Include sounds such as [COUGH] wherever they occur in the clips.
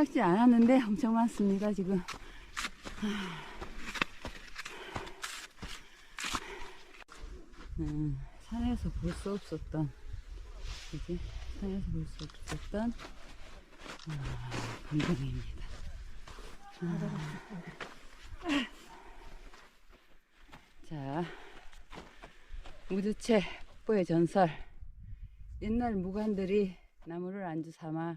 생각지 않았는데 엄청 많습니다, 지금. 음, 산에서 볼 수 없었던, 이제 산에서 볼 수 없었던 아, 감동입니다. 아. 자, 무주채 폭포의 전설. 옛날 무관들이 나무를 안주 삼아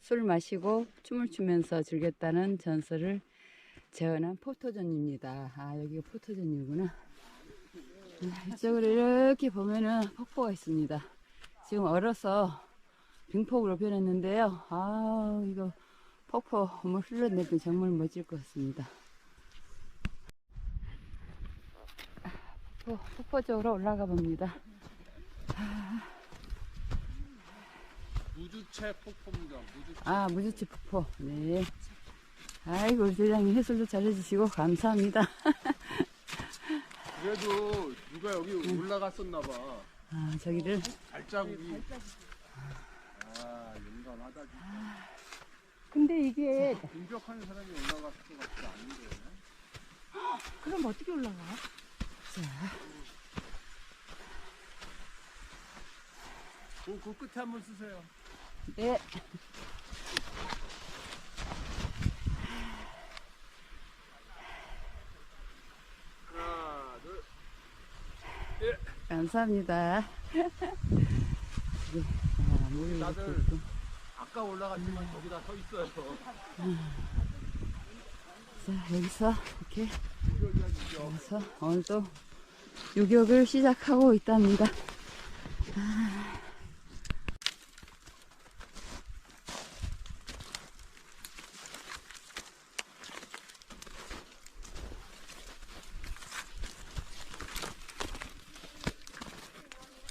술 마시고 춤을 추면서 즐겼다는 전설을 재현한 포토존입니다. 아, 여기가 포토존이구나. 아, 이쪽으로 이렇게 보면은 폭포가 있습니다. 지금 얼어서 빙폭으로 변했는데요. 아, 이거 폭포 물 흘러내면 정말 멋질 것 같습니다. 아, 폭포, 폭포 쪽으로 올라가 봅니다. 무주채 폭포입니다. 무주채. 아, 무주치 폭포. 네. 아이고, 우리 대장님 해설도 잘해주시고 감사합니다. [LAUGHS] 그래도 누가 여기 올라갔었나 봐. 아, 저기를 발자국이. 아, 용감하다 진짜. 근데 이게 공격하는 사람이 올라갔을 것 같지 않은데. [GASPS] 그럼 어떻게 올라가? 그, 그 끝에 한번 쓰세요. 네. 하나, 둘. 감사합니다. 네. [LAUGHS] 아, 다들. 아까 올라갔지만 저기다 서 있어요. 자, 여기서 이렇게. 여기서 오늘도 유격을 시작하고 있답니다.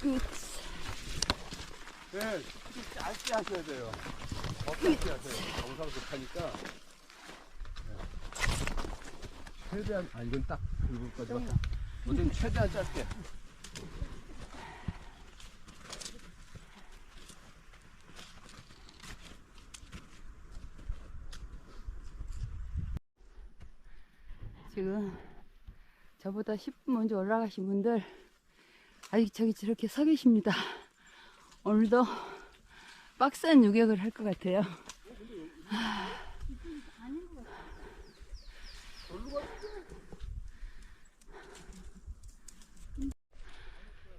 끝. 네, 좀 짧게 하셔야 돼요. 더 짧게 하세요. 정상적 하니까. 네. 최대한, 아, 이건 딱 이거까지만. 너좀 최대한 짧게. 지금 저보다 10분 먼저 올라가신 분들 아직 저기 저렇게 서 계십니다. 오늘도 빡센 유격을 할 것 같아요.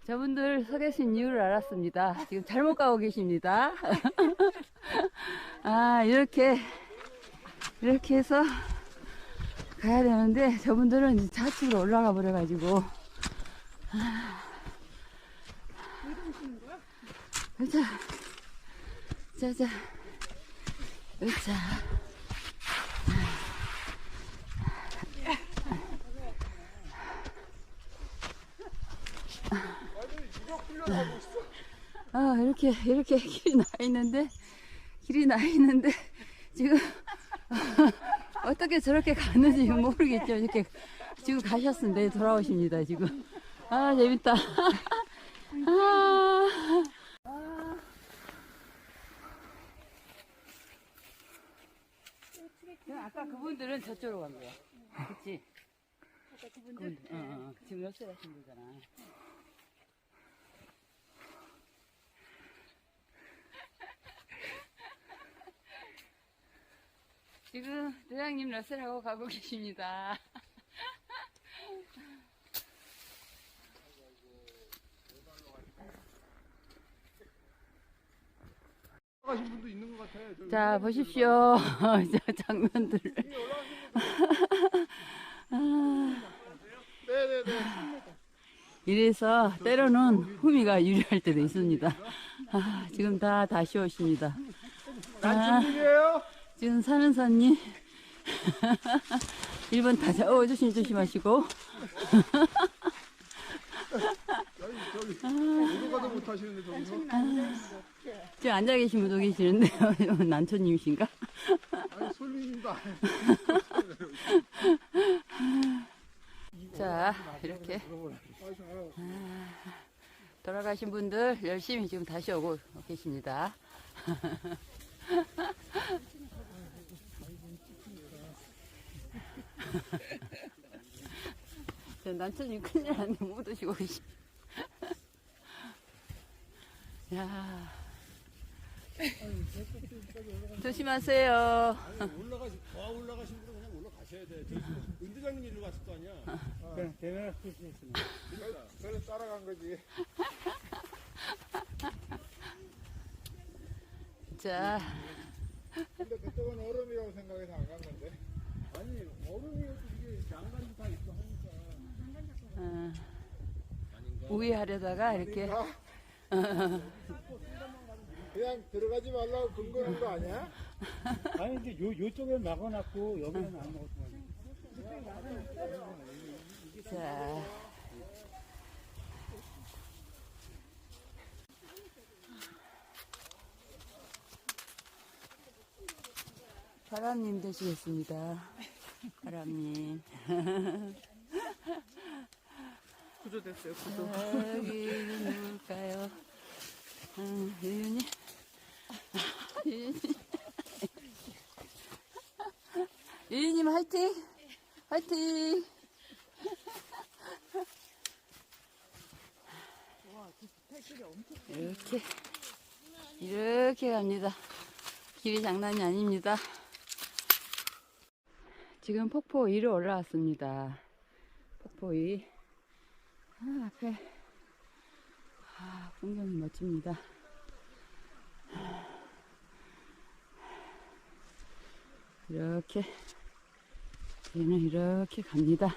저분들 서 계신 이유를 알았습니다. 지금 잘못 가고 계십니다. [LAUGHS] 아, 이렇게, 이렇게 해서 가야 되는데 저분들은 좌측으로 올라가 버려가지고 자, 자자, 으차. 아 이렇게 이렇게 길이 나 있는데 길이 나 있는데 지금 [LAUGHS] 어떻게 저렇게 가는지 모르겠죠. 이렇게 지금 가셨는데 돌아오십니다. 지금 아 재밌다. [LAUGHS] 아. 아까 그분들은 저쪽으로 간 거야. 그치? 아까 그분들 그분들, 어, 어, 어. 지금 가신 거잖아. 지금 대장님 러셀하고 가고 계십니다. 올라가신 분도 있는 것 같아요. 저기 자, 보십시오. [LAUGHS] 저 장면들. 아, 네네네. [LAUGHS] 이래서 때로는 후미가 유리할 때도 있습니다. 아, 지금 다 다시 오십니다. 난중이에요 지금 사는 산님 1번 타자 어 조심 조심하시고 [LAUGHS] 저기 오도가도 못 하시는데 저기서 지금 앉아 계신 분도 계시는데요 난초님이신가? 하지도 않아. 자, 이렇게 아, 돌아가신 분들 열심히 지금 다시 오고 계십니다. [LAUGHS] 저 난천님 큰일 났네. 못 오시고 계시. [LAUGHS] 야. 조심하세요. 올라가시, 더 올라가신 분은 그냥 올라가셔야 돼. 저기 은대장님 일로 갔을 거 아니야. 그래, 내가 그랬습니다. 그래 따라간 거지. 자, 근데 그쪽은 얼음이라고 생각해서 안 간 건데. 아니 얼음이어도 이게 양간이 다 있어 하니까. 어? 우회하려다가 이렇게 그냥 들어가지 말라고 근거는 거 아니야? [LAUGHS] 아니 이제 요 요쪽에 막아놨고 여기는 안 먹었어. 자. 사람님 되시겠습니다. 사람님. 구조됐어요, 구조. 여기 누굴까요? 음, 유윤이. [LAUGHS] 유윤님 화이팅! 화이팅! 이렇게 이렇게 갑니다. 길이 장난이 아닙니다. 지금 폭포 위로 올라왔습니다. 폭포 위. 아, 앞에 아, 풍경이 멋집니다. 이렇게 얘는 이렇게 갑니다.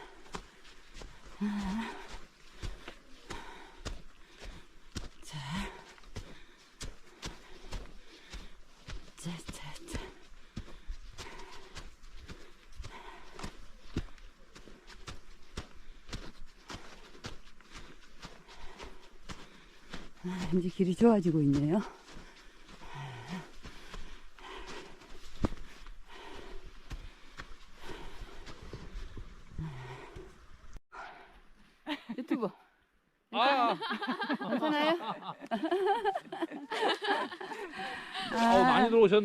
아. 자, 자, 자, 자. 아, 이제 길이 좋아지고 있네요. 유튜브 아, 괜찮아요? 어,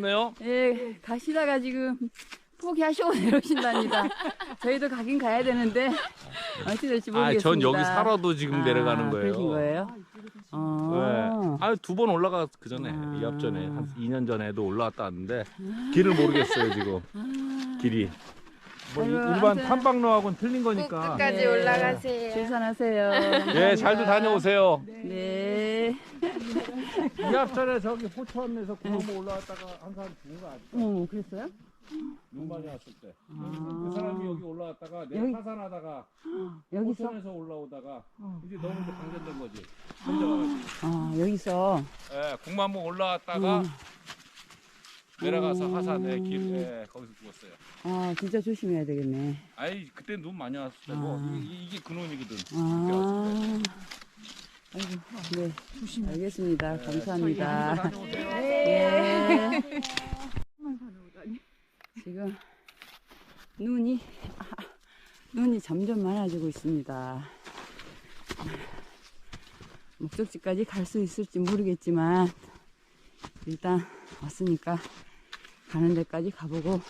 들어오셨네요. 예, 가시다가 지금 포기하시고 [LAUGHS] 내려오신답니다. 저희도 가긴 가야 되는데 어찌 될지 모르겠습니다. 아, 전 여기 살아도 지금 내려가는 거예요. 그러신 거예요? 어. 네. 아, 두 번 올라가 그 전에 아. 이 앞 전에 한 2년 전에도 올라왔다 왔는데 길을 모르겠어요 지금 길이. 뭐 이- 아이고, 일반 아무튼 탐방로하고는 틀린 거니까. 끝까지 네. 올라가세요. 출산하세요. 예, 잘도 다녀오세요. 네. 이 앞전에 저기 포천에서 구멍 올라왔다가 한 사람 죽은 거 아시죠? 어, 그랬어요? 눈 많이 왔을 때. 아. 그 사람이 여기 올라왔다가 내 여기- 하산하다가 여기서? 포천에서 올라오다가 이제 너무 이제 방전된 거지. 혼자 와가지고. 아, 여기서. 예, 국만봉 올라왔다가 음. 내려가서 음. 하산에 길에 거기서 죽었어요. 아, 진짜 조심해야 되겠네. 아이 그때 눈 많이 왔을 때고 아. 이게, 이게 근원이거든. 아. 아이고, 네. 알겠습니다. 감사합니다. 다녀오세요. 예. 지금 눈이 아, 눈이 점점 많아지고 있습니다. 목적지까지 갈 수 있을지 모르겠지만 일단 왔으니까 가는 데까지 가보고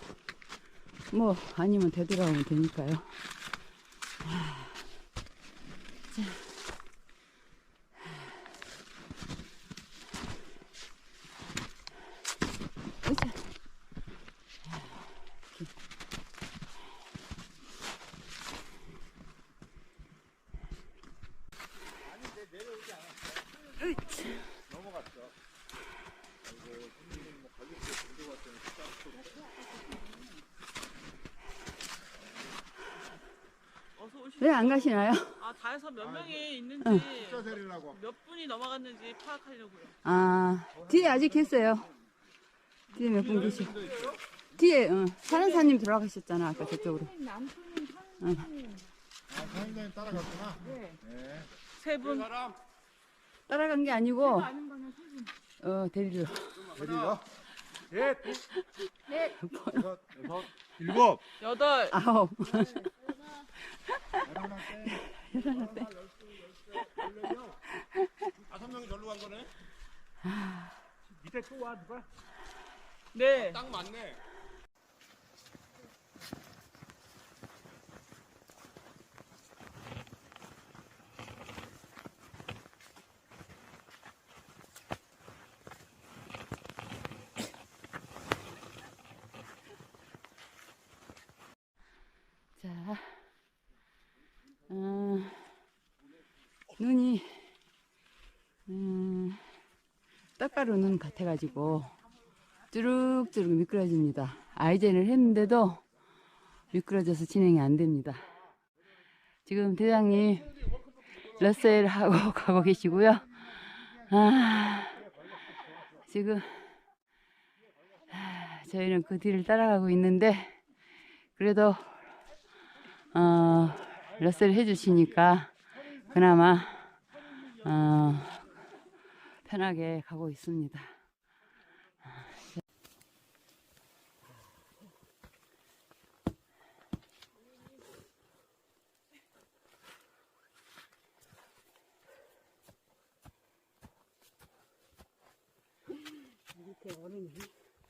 뭐 아니면 되돌아오면 되니까요. 자. 으쌰. 어서 가시나요? 아, 다해서 몇 명이 있는지 숫자. 몇 분이 넘어갔는지 파악하려고요. 아, 뒤에 아직 계세요. 뒤에 몇 분 계시고. 뒤에, 어, 사연사님 들어가셨잖아, 아까 저쪽으로. 아, 사장님 따라갔구나. 세 분. 따라간 게 아니고, 어, 데리러. 데리러? 넷, 여섯, 여섯, 일곱. 여덟. 아홉. 다섯 명이 절로 간 거네? 밑에 또 와 누가? 네. 딱 맞네. 떡가루 눈 같아가지고 쭈룩쭈룩 미끄러집니다. 아이젠을 했는데도 미끄러져서 진행이 안 됩니다. 지금 대장님 러셀 하고 [LAUGHS] 가고 계시고요. 아, 지금 아, 저희는 그 뒤를 따라가고 있는데 그래도 어, 러셀 해주시니까 그나마 어, 편하게 가고 있습니다.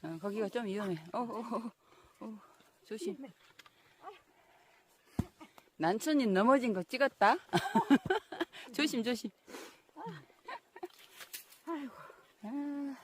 어, 거기가 좀 위험해. 어, 어, 어, 어, 조심. 난천이 넘어진 거 찍었다. [LAUGHS] 조심 조심. 아이고. 아.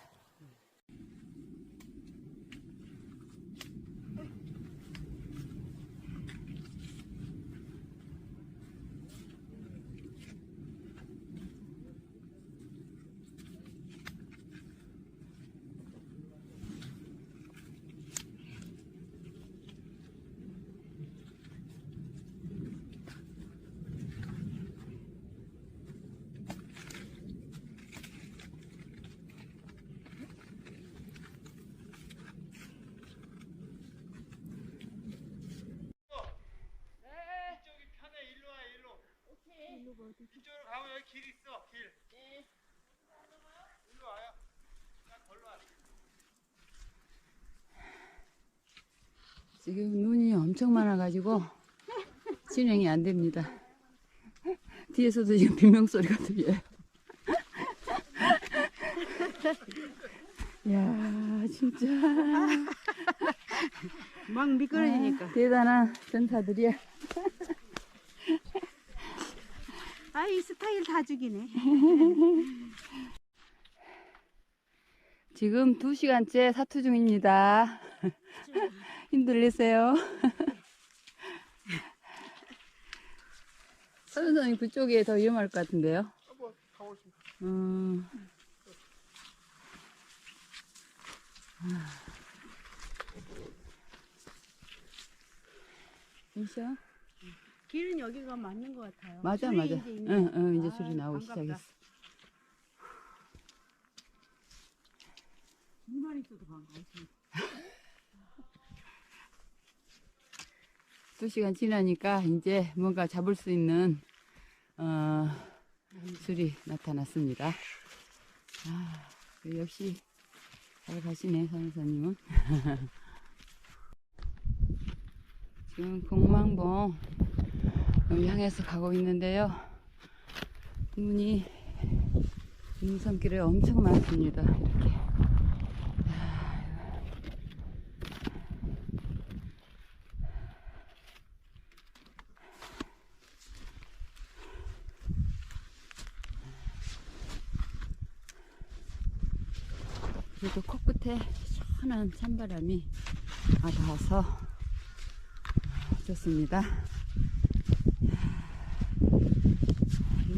이. 이쪽으로 가면 여기 길 있어, 길. 일로 와요. 딱 걸로 와. 지금 눈이 엄청 많아가지고 진행이 안 됩니다. 뒤에서도 지금 비명 소리가 들려요. [LAUGHS] 야 진짜 [LAUGHS] 막 미끄러지니까. 아, 대단한 전사들이야. 아, 이 스타일 다 죽이네. [LAUGHS] 지금 2시간째 사투 중입니다. [LAUGHS] 힘들리세요? [LAUGHS] 선생님 그쪽이 더 위험할 것 같은데요? 음. 괜찮아? 길은 여기가 맞는 것 같아요. 맞아 줄이 맞아. 이제 있네. 응, 응, 이제 아, 소리 나오기 반갑다. 시작했어. 물만 있어도 반가워. 두 시간 지나니까 이제 뭔가 잡을 수 있는 어, 술이 나타났습니다. 아, 그 역시 잘 가시네 선생님은. [LAUGHS] 지금 공망봉 향해서 가고 있는데요. 눈이 눈산길에 엄청 많습니다. 이렇게. 그래도 코끝에 시원한 찬바람이 닿아서 좋습니다.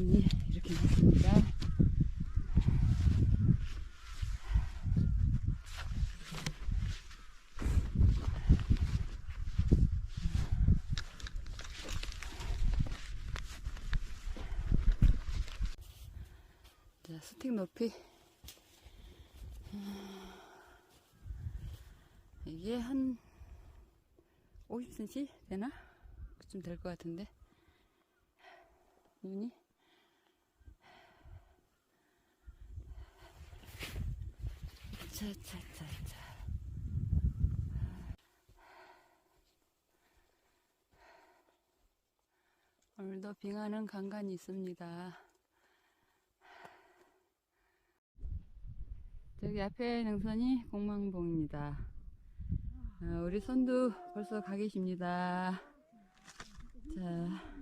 눈이 이렇게 났습니다. 자, 스틱 높이 이게 한 50cm 되나? 그쯤 될것 같은데 눈이 차차차차. 오늘도 빙하는 간간이 있습니다. 저기 앞에 능선이 공망봉입니다. 어, 우리 선두 벌써 가 계십니다. 자.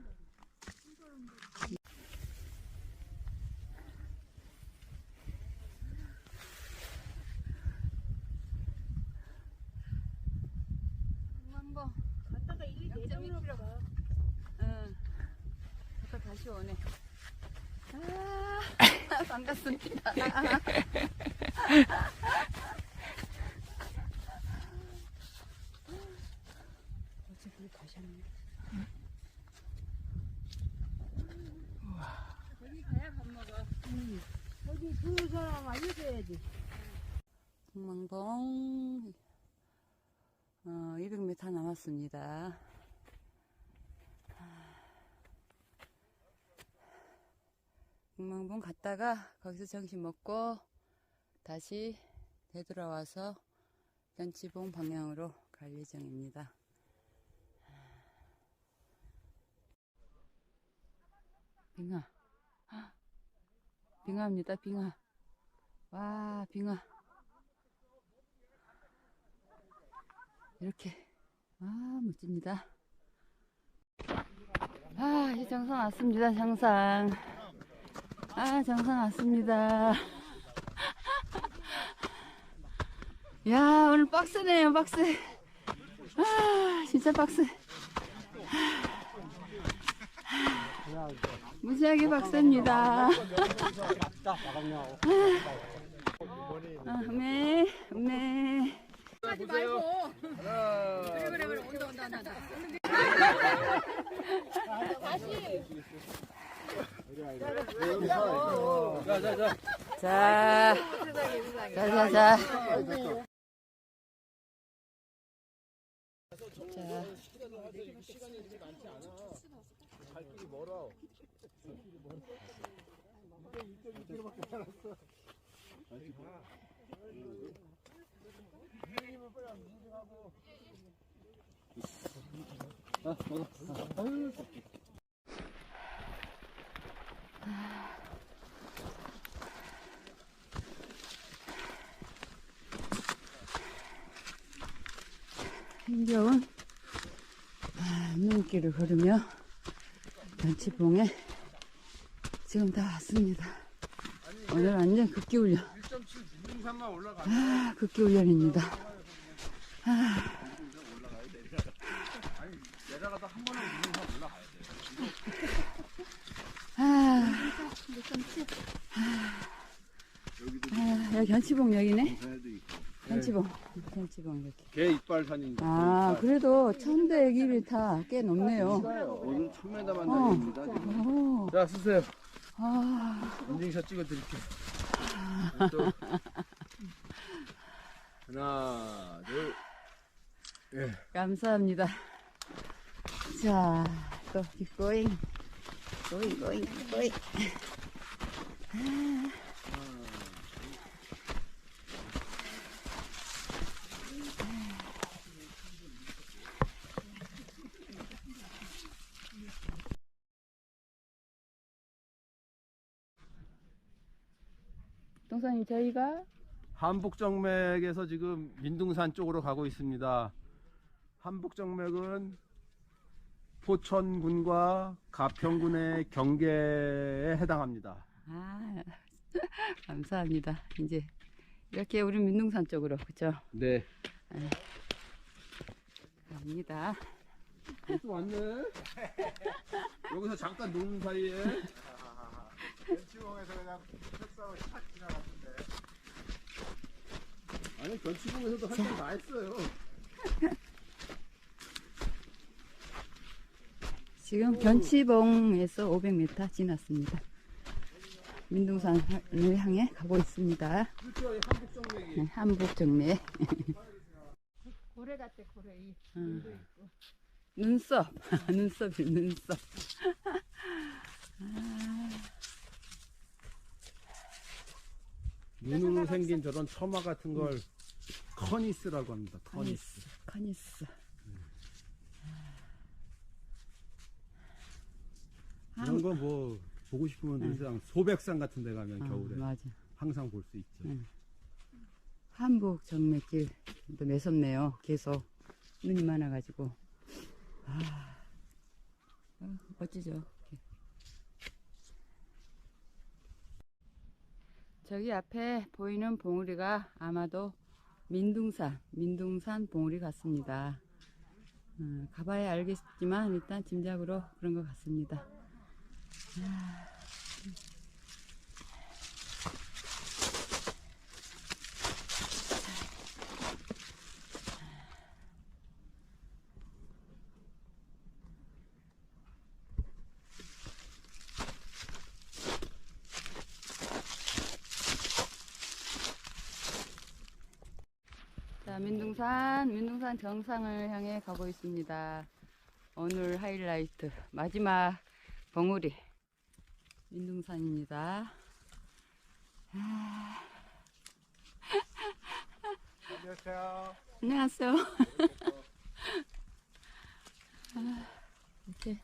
공망봉. 갔다가 이 내려오는 거. 응. 아까 다시 오네. 아, [LAUGHS] 반갑습니다. 어차피 가셨네. 여기 가야 밥 먹어. 여기 두 사람 알려줘야지. 어, 200m 남았습니다. 동망봉 갔다가 거기서 점심 먹고 다시 되돌아와서 변치봉 방향으로 갈 예정입니다. 빙하. 헉, 빙하입니다, 빙하. 와, 빙하. 이렇게. 아 멋집니다. 아 이제 정상 왔습니다 정상. 아 정상 왔습니다. [LAUGHS] 야 오늘 빡세네요 빡세 아 진짜 빡세 무지하게 빡셉니다. [LAUGHS] 아, 음메 음메 자, 자, 자, 자. 자. 힘겨운 아, 눈길을 걸으며 변치봉에 지금 다 왔습니다. 오늘 완전 극기훈련. 1.7 민둥산만 올라가. 아, 극기 훈련입니다. 내려가다 한 번은 민둥산 올라가야 돼. 아, 아, 여기. 산에도 있고. 변치봉. 변치봉 이렇게. 개 이빨 산입니다. 아, 그래도 천대 길이 다꽤 높네요. 오늘 1000m만 어. 달립니다. 지금. 오, 자, 쓰세요. 아, 인증샷 찍어 드릴게요. 또. 하나, 둘. 예. 감사합니다. 자, 또 keep going, going, going, going. 동사님 저희가 한북정맥에서 지금 민둥산 쪽으로 가고 있습니다. 한북정맥은 포천군과 가평군의 경계에 해당합니다. 아 [LAUGHS] 감사합니다. 이제 이렇게 우리 민둥산 쪽으로 그죠? 네. 갑니다. 또 왔네. [LAUGHS] 여기서 잠깐 노는 사이에 변치봉에서 그냥 책상을 탁 지나갔는데. 아니 변치봉에서도 할줄다 했어요. 지금 변치봉에서 500m 지났습니다. 민둥산을 향해 가고 있습니다. 네, 한북 정매. 고래 같아 고래. 이 음. 눈썹, [LAUGHS] 눈썹이 눈썹. [LAUGHS] 눈으로 생긴 저런 처마 같은 걸 커니스라고 합니다. 커니스. 카니스. 이런 거뭐 보고 싶으면 늘상 소백산 같은 데 가면 아, 겨울에 맞아. 항상 볼 수 있죠. 응. 한복 정맥길도 매섭네요. 계속 눈이 많아가지고. 아, 어, 멋지죠. 저기 앞에 보이는 봉우리가 아마도 민둥산, 민둥산 봉우리 같습니다. 어, 가봐야 알겠지만 일단 짐작으로 그런 것 같습니다. 자, 민둥산, 민둥산 정상을 향해 가고 있습니다. 오늘 하이라이트, 마지막 봉우리, 민둥산입니다. 안녕하세요. 안녕하세요. 아, 이렇게,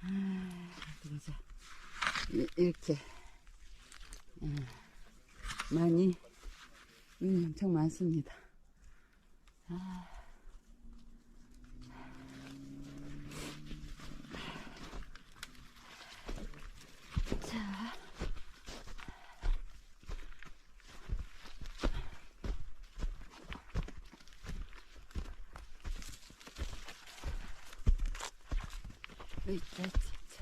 아, 보자. 이- 이렇게, 음, 많이, 눈이 엄청 많습니다. 아. 자. 으이짜, 으이짜, 으이짜.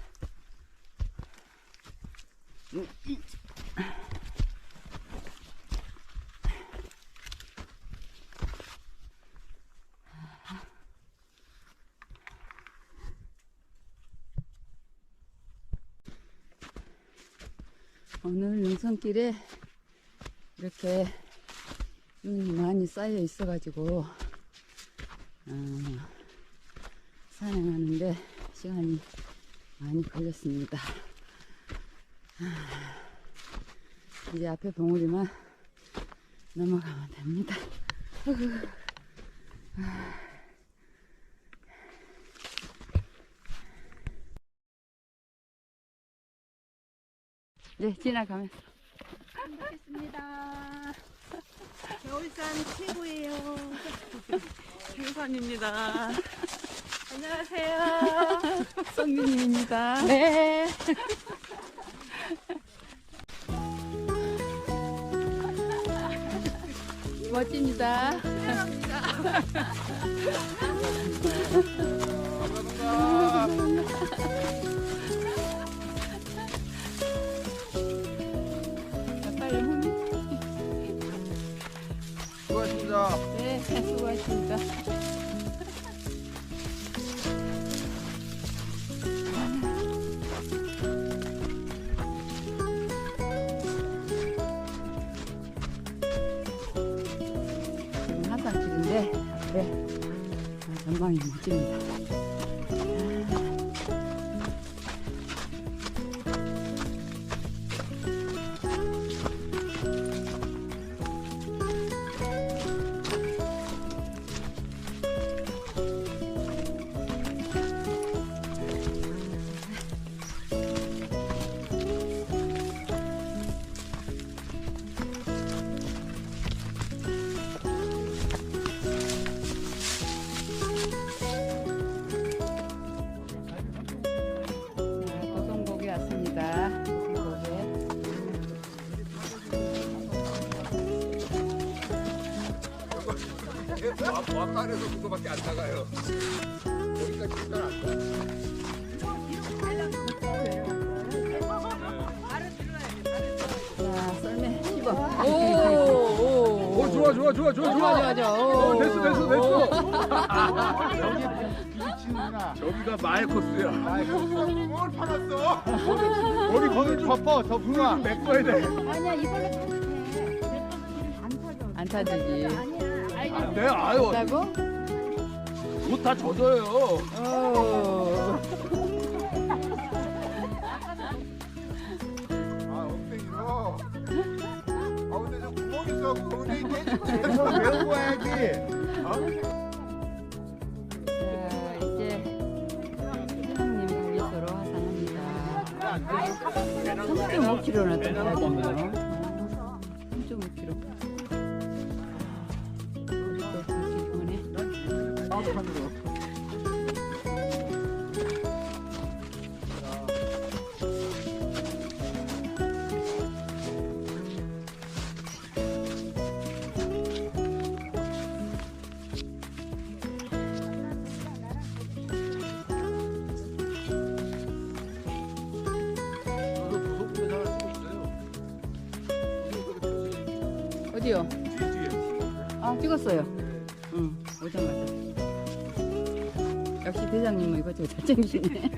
음, 으이짜. 오늘 능선길에 이렇게 눈이 많이 쌓여 있어 가지고 어, 산행하는데 시간이 많이 걸렸습니다. 아, 이제 앞에 봉우리만 넘어가면 됩니다. 네, 지나가면서. 먹겠습니다. 겨울산 최고예요. 행산입니다. 안녕하세요. 성민입니다. 네. 멋집니다. 자, 수고하셨습니다. 지금 한산길인데 앞에 전망이 멋집니다. 마의 코스야. 아, 뭘 팔았어? 거기 거기 덮어 덮어가. 메꿔야 돼. 아니야 이걸로 타도 돼. 안 타죠. 안 타지지. 아니야. 안 돼, 아유. 타고? 옷다 젖어요. 오. 아 엉덩이로. 아 근데 저 구멍 있어. 엉덩이 깨지고 외우고 와야지. 자, 3.5kg나 더 가야 되네요. 어디요? 아 찍었어요. 응 오자마자. 역시 대장님은 이것저것 잘 챙기시네.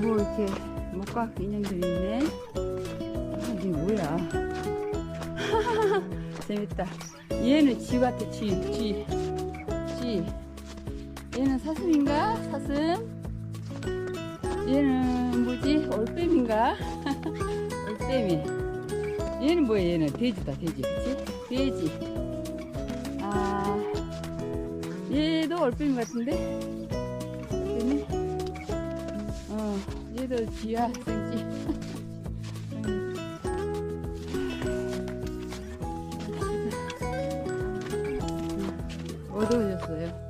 뭐 이렇게 목각 인형들이 있네. 아, 이게 뭐야? [LAUGHS] 재밌다. 얘는 쥐 같아, 쥐, 쥐, 쥐. 얘는 사슴인가? 사슴? 얘는 뭐지? 올빼미인가? 올빼미. [LAUGHS] 얘는 뭐야, 얘는? 돼지다, 돼지. 그치? 돼지. 아, 얘도 올빼미 같은데? 얘도 쥐야, 생쥐. 음. 어두워졌어요.